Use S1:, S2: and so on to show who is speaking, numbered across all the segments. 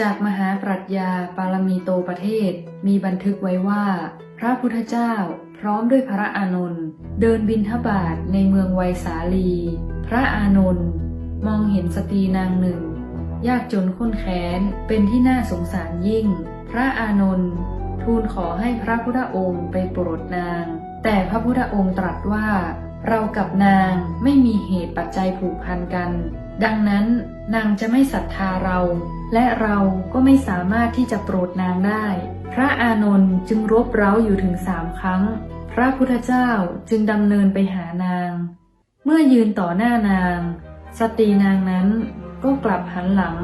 S1: จากมหาปรัชญาปารมีโตประเทศ มีบันทึกไว้ว่า พระพุทธเจ้า พร้อมด้วยพระอานนท์เดินบินทบาทในเมืองไวยสาลี พระอานนท์มองเห็นสตรีนางหนึ่ง ยากจนข้นแค้นเป็นที่น่าสงสารยิ่ง พระอานนท์ทูลขอให้พระพุทธองค์ไปโปรดนาง แต่พระพุทธองค์ตรัสว่า เรากับนางไม่มีเหตุปัจจัยผูกพันกัน ดังนั้นนางจะไม่ศรัทธาเรา และเราก็ไม่สามารถที่จะโปรดนางได้ พระอานนท์จึงรบเร้าอยู่ถึงสามครั้ง พระพุทธเจ้าจึงดำเนินไปหานาง เมื่อยืนต่อหน้านาง สตรีนางนั้นก็กลับหันหลัง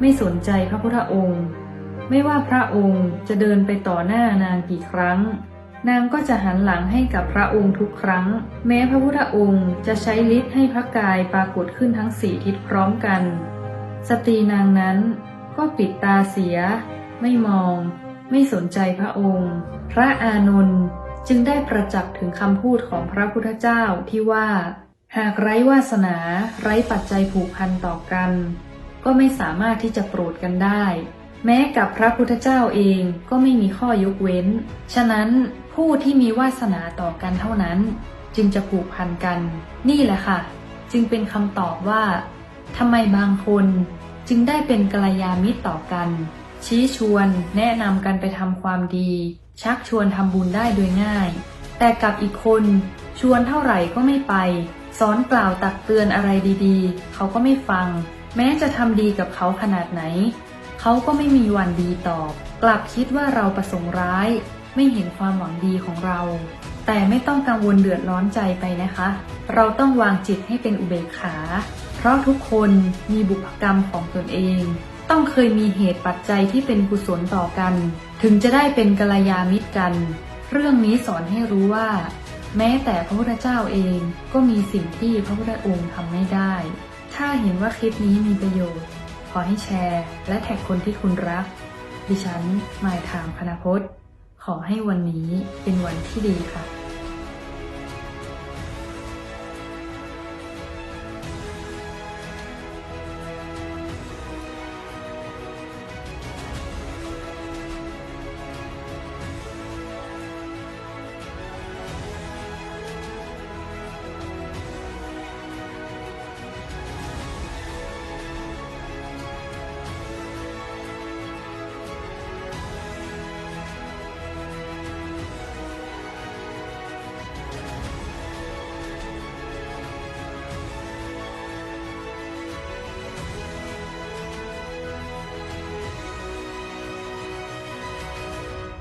S1: ไม่สนใจพระพุทธองค์ ไม่ว่าพระองค์จะเดินไปต่อหน้านางกี่ครั้ง นางก็จะหันหลังให้กับพระองค์ทุกครั้ง แม้พระพุทธองค์จะใช้ฤทธิ์ให้พระกายปรากฏขึ้นทั้งสี่ทิศพร้อมกัน สตรีนางนั้นก็ปิดตาเสีย ไม่มอง ไม่สนใจพระองค์ พระอานนท์จึงได้ประจักษ์ถึงคำพูดของพระพุทธเจ้าที่ว่า หากไร้วาสนาไร้ปัจจัยผูกพันต่อกัน ก็ไม่สามารถที่จะโปรดกันได้ แม้กับพระพุทธเจ้าเองก็ไม่มีข้อยกเว้น ฉะนั้นผู้ที่มีวาสนาต่อกันเท่านั้น จึงจะผูกพันกัน นี่แหละค่ะ จึงเป็นคำตอบว่าทำไมบางคนจึงได้เป็นกัลยาณมิตรต่อกัน ชี้ชวนแนะนำกันไปทำความดี ชักชวนทำบุญได้โดยง่าย แต่กับอีกคนชวนเท่าไหร่ก็ไม่ไป สอนกล่าวตักเตือนอะไรดีๆ เขาก็ไม่ฟัง แม้จะทำดีกับเขาขนาดไหน เขาก็ไม่มีวันดีตอบ กลับคิดว่าเราประสงค์ร้าย ไม่เห็นความหวังดีของเรา แต่ไม่ต้องกังวลเดือดร้อนใจไปนะคะ เราต้องวางจิตให้เป็นอุเบกขา เพราะทุกคนมีบุพกรรมของตนเอง ต้องเคยมีเหตุปัจจัยที่เป็นกุศลต่อกัน ถึงจะได้เป็นกัลยาณมิตรกัน เรื่องนี้สอนให้รู้ว่า แม้แต่พระพุทธเจ้าเองก็มีสิ่งที่พระพุทธองค์ทำไม่ได้ ถ้าเห็นว่าคลิปนี้มีประโยชน์ ขอให้แชร์ และแท็กคนที่คุณรัก ดิฉันหมายถามพนพจน์ ขอให้วันนี้เป็นวันที่ดีค่ะ